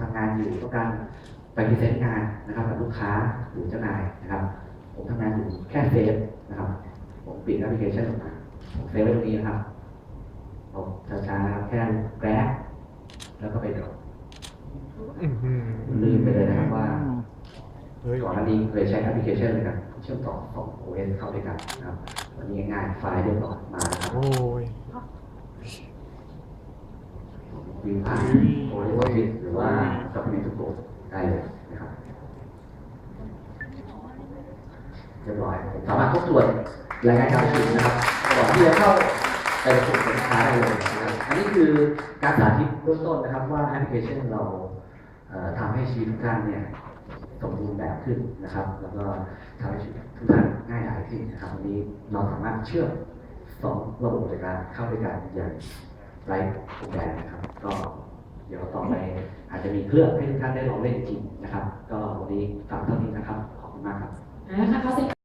ทำงานอยู่ต้องการไปพรีเซนต์งานนะครับกับลูกค้าหรือเจ้านายนะครับ ผมทำงานอยู่แค่เซฟนะครับ ผมปิดแอปพลิเคชันออกมาผมเซฟไว้ตรงนี้นะครับผมช้าๆนะครับแค่แกร็บแล้วก็ไปดรอปอื้อหือลืมไปเลยนะครับว่าเฮ้ยก่อนหน้านี้เคยใช้แอปพลิเคชันเลยกันเชื่อมต่อสอง OS เข้าด้วยกันนะครับวันนี้ง่ายๆไฟล์เรียบร้อยมาแล้วครับ โอ้ยวิวผ่าน OS Office หรือว่า Document to Go ได้เลยนะครับเรียบร้อยสามารถทบทวนรายงานการประชุมนะครับก่อนที่จะเข้าไปประชุมสินค้าได้เลยนะครับอันนี้คือการสาธิตเบื้องต้นนะครับว่าแอปพลิเคชันเราทำให้ชีวิตทุกท่านเนี่ยสมบูรณ์แบบขึ้นนะครับ แล้วก็ทำให้ชีวิตทุกท่านง่ายดายขึ้นนะครับวันนี้เราสามารถเชื่อมสองระบบในการเข้าด้วยกันอย่าง ไร้พรมแดนนะครับ ก็เดี๋ยวต่อไปอาจจะมีเครื่องให้ทุกท่านได้ลองเล่นจริงนะครับ ก็วันนี้ฝากเท่านี้นะครับ ขอบคุณมากครับ